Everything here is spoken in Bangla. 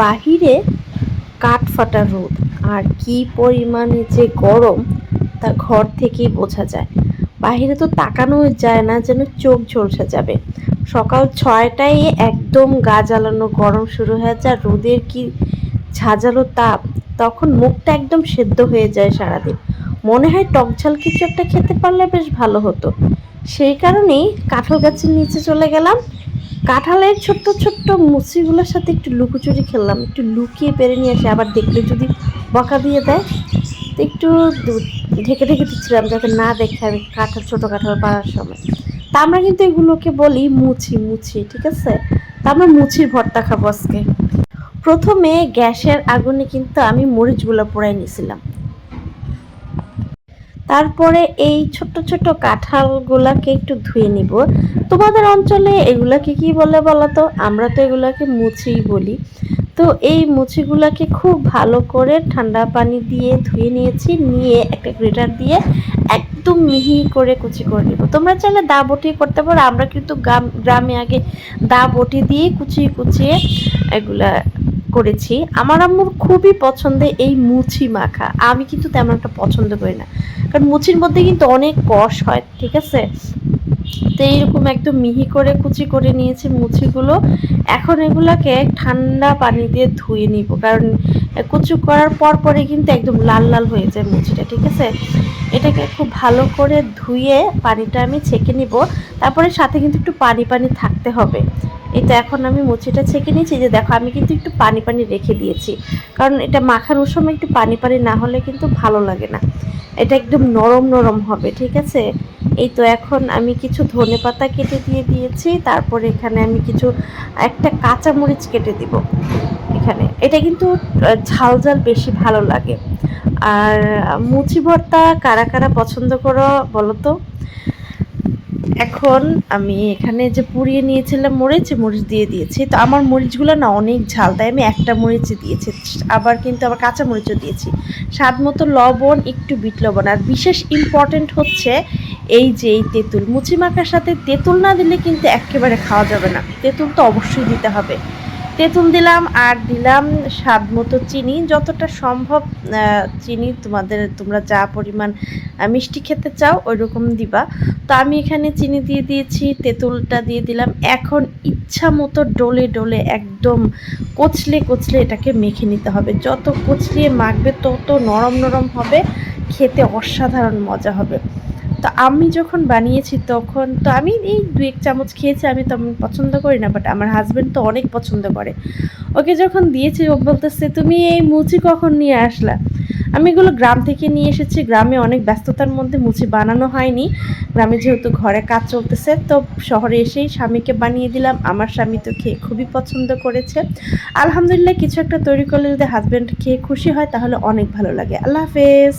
বাহিরে কাঠ ফাটা রোদ। আর কি পরিমাণে যে গরম তা ঘর থেকেই বোঝা যায়। বাহিরে তো তাকানো যায় না, যেন চোখ ঝলসে যাবে। সকাল ছয়টায় একদম গা জ্বালানো গরম শুরু হয়ে যায় রোদের কি ঝাঁঝালো তাপ, তখন মুখটা একদম সেদ্ধ হয়ে যায় সারাদিন। মনে হয় টক ঝাল কিছু একটা খেতে পারলে বেশ ভালো হতো। সেই কারণেই কাঁঠাল গাছের নিচে চলে গেলাম। কাঁঠালের ছোট্ট ছোট্ট মুচিগুলোর সাথে একটু লুকোচুরি খেললাম, একটু লুকিয়ে পেরে নিয়ে আসে আবার দেখলে, যদি বকা দিয়ে দেয়, তো একটু ঢেকে ঢেকে দিচ্ছিলাম যাতে না দেখে আমি কাঁঠাল, ছোটো কাঁঠাল পাড়ার সময়। তা আমরা কিন্তু এগুলোকে বলি মুছি মুছি, ঠিক আছে? তা আমরা মুচির ভর্তা খাব আজকে। প্রথমে গ্যাসের আগুনে কিন্তু আমি মরিচগুলো পোড়াই নিয়েছিলাম। তারপরে এই ছোট্ট ছোট্ট কাঁঠালগুলাকে একটু ধুয়ে নিব। তোমাদের অঞ্চলে এগুলাকে কি বলে বলো তো আমরা তো এগুলাকে মুচিই বলি। তো এই মুচিগুলাকে খুব ভালো করে ঠান্ডা পানি দিয়ে ধুয়ে নিয়েছি, নিয়ে একটা গ্রেটার দিয়ে একদম মিহি করে কুচি করে নিব। তোমরা চাইলে দা বটি করতে পারো, আমরা কিন্তু গ্রাম, গ্রামে আগে দা বটি দিয়ে কুচিয়ে কুচিয়ে এগুলা করেছি। আমার আম্মুর খুবই পছন্দের এই মুচি মাখা। আমি কিন্তু তেমন একটা পছন্দ করি না। কারণ মুচির মধ্যে কিন্তু অনেক কষ হয়, ঠিক আছে? তো এইরকম একদম মিহি করে কুচি করে নিয়েছি মুচিগুলো। এখন এগুলাকে ঠান্ডা পানি দিয়ে ধুয়ে নিব। কারণ কুচু করার পর পরে কিন্তু একদম লাল লাল হয়ে যায় মুচিটা, ঠিক আছে? এটাকে খুব ভালো করে ধুয়ে পানিটা আমি ছেঁকে নিব। তারপরে সাথে কিন্তু একটু পানি পানি থাকতে হবে। এই তো এখন আমি মুচিটা ছেঁকে নিয়েছি যে দেখো, আমি কিন্তু একটু পানি পানি রেখে দিয়েছি। কারণ এটা মাখানোর সময় একটু পানি পানি না হলে কিন্তু ভালো লাগে না। এটা একদম নরম নরম হবে, ঠিক আছে? এই তো এখন আমি কিছু ধনে পাতা কেটে দিয়ে দিয়েছি, তারপরে এখানে আমি কিছু, একটা কাঁচা মরিচ কেটে দিব এখানে। এটা কিন্তু ঝাল ঝাল বেশি ভালো লাগে। আর মুচি ভর্তা কারা কারা পছন্দ করো বলো তো? এখন আমি এখানে যে পুড়িয়ে নিয়েছিলাম মরিচ মরিচ দিয়ে দিয়েছি। তো আমার মরিচগুলো না অনেক ঝাল, তাই আমি একটা মরিচ দিয়েছি। আবার কিন্তু আবার কাঁচা মরিচও দিয়েছি। স্বাদ মতো লবণ, একটু বিট লবণ। আর বিশেষ ইম্পর্টেন্ট হচ্ছে এই যে এই তেঁতুল। মুচি মাখার সাথে তেঁতুল না দিলে কিন্তু একেবারে খাওয়া যাবে না। তেঁতুল তো অবশ্যই দিতে হবে। তেঁতুল দিলাম আর দিলাম স্বাদ মতো চিনি। যতটা সম্ভব চিনি তোমাদের, তোমরা যা পরিমাণ মিষ্টি খেতে চাও ওই রকম দিবা। তো আমি এখানে চিনি দিয়ে দিয়েছি, তেঁতুলটা দিয়ে দিলাম। এখন ইচ্ছা মতো ডলে ডলে একদম কচলে কচলে এটাকে মেখে নিতে হবে। যত কচলিয়ে মাখবে, তত নরম নরম হবে, খেতে অসাধারণ মজা হবে। তো আমি যখন বানিয়েছি তখন তো আমি এই দু এক চামচ খেয়েছি, আমি তেমন পছন্দ করি না বাট আমার হাজব্যান্ড তো অনেক পছন্দ করে। ওকে যখন দিয়েছি, ও বলতেছে, তুমি এই মুচি কখন নিয়ে আসলা? আমি এগুলো গ্রাম থেকে নিয়ে এসেছি, গ্রামে অনেক ব্যস্ততার মধ্যে মুচি বানানো হয়নি। গ্রামে যেহেতু ঘরে কাজ চলতেছে, তো শহরে এসেই স্বামীকে বানিয়ে দিলাম। আমার স্বামী তো খেয়ে খুবই পছন্দ করেছে। আলহামদুলিল্লাহ, কিছু একটা তৈরি করলে যদি হাজব্যান্ড খেয়ে খুশি হয়, তাহলে অনেক ভালো লাগে। আল্লাহ হাফেজ।